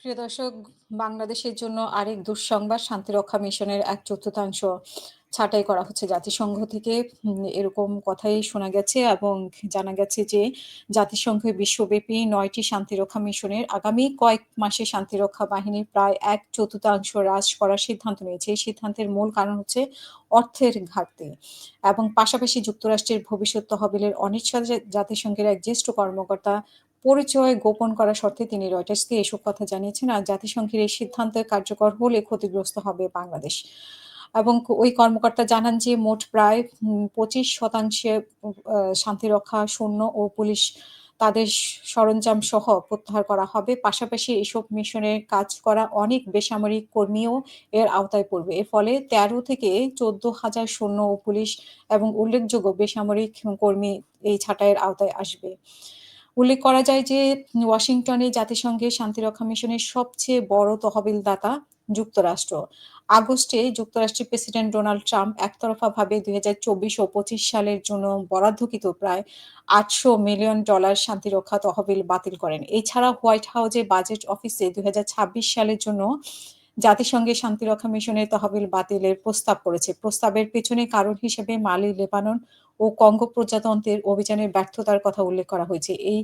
প্রিয় দর্শক, বাংলাদেশের জন্য আরেক দুঃসংবাদ শান্তিরক্ষা মিশনের এক চতুর্থাংশ ছাঁটাই করা হচ্ছে জাতিসংঘ থেকে। এরকম কথাই শোনা গেছে এবং জানা গেছে যে জাতিসংঘের বিশ্বব্যাপী ৯ টি শান্তিরক্ষা মিশনের আগামী কয়েক মাসে শান্তিরক্ষা বাহিনীর প্রায় এক চতুর্থাংশ হ্রাস করার সিদ্ধান্ত নিয়েছে। এই সিদ্ধান্তের মূল কারণ হচ্ছে অর্থের ঘাটতি এবং পাশাপাশি যুক্তরাষ্ট্রের ভবিষ্যৎ তহবিলের অনিচ্ছা জাতিসংঘের এক জ্যেষ্ঠ কর্মকর্তা পরিচয় গোপন করা শর্তে তিনি রয়টার্সকে এসব কথা জানিয়েছেন। আর জাতিসংঘের এই সিদ্ধান্ত কার্যকর হলে ক্ষতিগ্রস্ত হবে বাংলাদেশ। এবং ওই কর্মকর্তা জানান যে, মোট প্রায় পঁচিশ শতাংশে শান্তিরক্ষা সৈন্য ও পুলিশ তাদের সরঞ্জাম সহ প্রত্যাহার করা হবে। পাশাপাশি এসব মিশনে কাজ করা অনেক বেসামরিক কর্মীও এর আওতায় পড়বে। এর ফলে ১৩ থেকে ১৪ হাজার সৈন্য ও পুলিশ এবং উল্লেখযোগ্য বেসামরিক কর্মী এই ছাঁটাইয়ের আওতায় আসবে। উল্লেখ করা যায় যে ওয়াশিংটনে জাতিসংঘের শান্তিরক্ষা মিশনের সবচেয়ে বড় তহবিলদাতা যুক্তরাষ্ট্র। আগস্টে যুক্তরাষ্ট্রের প্রেসিডেন্ট ডোনাল্ড ট্রাম্প একতরফাভাবে ২০২৪ ও ২৫ সালের জন্য বরাদ্দকৃত প্রায় ৮০০ মিলিয়ন ডলার শান্তিরক্ষা তহবিল বাতিল করেন। এছাড়া হোয়াইট হাউজে বাজেট অফিসে ২০২৬ সালের জন্য জাতিসংঘের শান্তিরক্ষা মিশনের তহবিল বাতিলের প্রস্তাব করেছে। প্রস্তাবের পেছনে কারণ হিসেবে মালি, লেবানন ও কঙ্গো প্রজাতন্ত্রের অভিযানের ব্যর্থতার কথা উল্লেখ করা হয়েছে। এই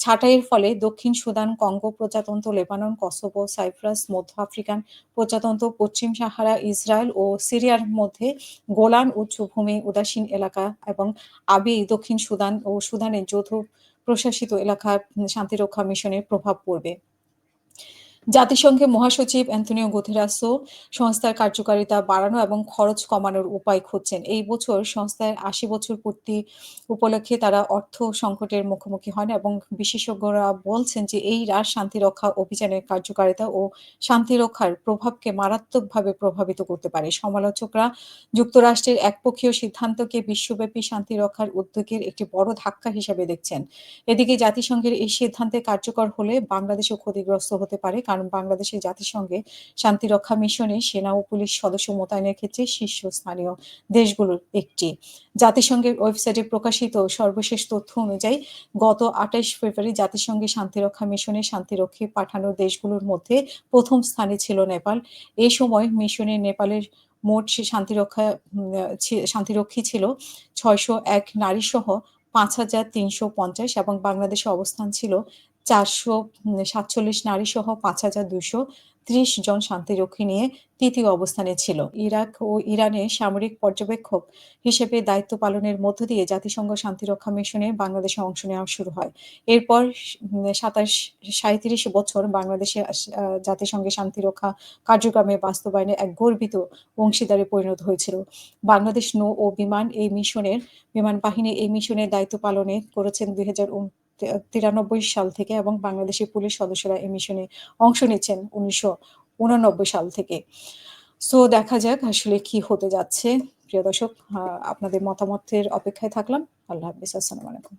ছাঁটাইয়ের ফলে দক্ষিণ সুদান, কঙ্গো প্রজাতন্ত্র, লেবানন, কসোভো, সাইপ্রাস, মধ্য আফ্রিকান প্রজাতন্ত্র, পশ্চিম সাহারা, ইসরায়েল ও সিরিয়ার মধ্যে গোলান উচ্চভূমি, উদাসীন এলাকা এবং আবি দক্ষিণ সুদান ও সুদানের যৌথ প্রশাসিত এলাকায় শান্তিরক্ষা মিশনের প্রভাব পড়বে। জাতিসংঘের মহাসচিব অ্যান্তোনিও গুতেরাসও সংস্থার কার্যকারিতা বাড়ানো এবং খরচ কমানোর উপায় খুঁজছেন। এই বছর সংস্থার ৮০ বছর পূর্তি উপলক্ষে তারা অর্থ সংকটের মুখোমুখি হন এবং বিশেষজ্ঞরা বলছেন যে এই হ্রাস শান্তিরক্ষা অভিযানের কার্যকারিতা ও শান্তিরক্ষার প্রভাবকে মারাত্মকভাবে প্রভাবিত করতে পারে। সমালোচকরা যুক্তরাষ্ট্রের একপক্ষীয় সিদ্ধান্তকে বিশ্বব্যাপী শান্তিরক্ষার উদ্যোগের একটি বড় ধাক্কা হিসেবে দেখছেন। এদিকে জাতিসংঘের এই সিদ্ধান্তে কার্যকর হলে বাংলাদেশও ক্ষতিগ্রস্ত হতে পারে। কারণ বাংলাদেশের জাতিসংঘে শান্তিরক্ষা মিশনে সেনা ও পুলিশ সদস্য মোতায়েনের ক্ষেত্রে শীর্ষস্থানীয় দেশগুলোর একটি। জাতিসংঘের ওয়েবসাইটে প্রকাশিত সর্বশেষ তথ্য অনুযায়ী, গত ২৮ ফেব্রুয়ারি জাতিসংঘের শান্তিরক্ষা মিশনে শান্তিরক্ষী পাঠানো দেশগুলোর মধ্যে প্রথম স্থানে ছিল নেপাল। এ সময় মিশনে নেপালের মোট শান্তিরক্ষা শান্তিরক্ষী ছিল ৬০১ নারীসহ ৫৩৫০ এবং বাংলাদেশের অবস্থান ছিল ৪৪৭ নারীসহ ৫২৩০ জন শান্তিরক্ষী নিয়ে তৃতীয় অবস্থানে ছিল। ইরাক ও ইরানে সামরিক পর্যবেক্ষক হিসেবে দায়িত্ব পালনের মধ্য দিয়ে জাতিসংঘ শান্তিরক্ষা মিশনে বাংলাদেশে অংশ নেওয়া শুরু হয়। এরপর সাতাশ ২৭ ৩৭ বছর বাংলাদেশে জাতিসংঘের শান্তিরক্ষা কার্যক্রমে বাস্তবায়নে এক গর্বিত অংশীদারে পরিণত হয়েছিল। বাংলাদেশ নৌ ও বিমান এই মিশনের, বিমান বাহিনী এই মিশনের দায়িত্ব পালনে করেছেন ২০০০ তে ৯৩ সাল থেকে এবং বাংলাদেশের পুলিশ সদস্যরা এই মিশনে অংশ নিচ্ছেন ১৯৮৯ সাল থেকে। সো দেখা যাক আসলে কি হতে যাচ্ছে। প্রিয় দর্শক আপনাদের মতামতের অপেক্ষায় থাকলাম। আল্লাহ হাফিজ আসসালামু আলাইকুম।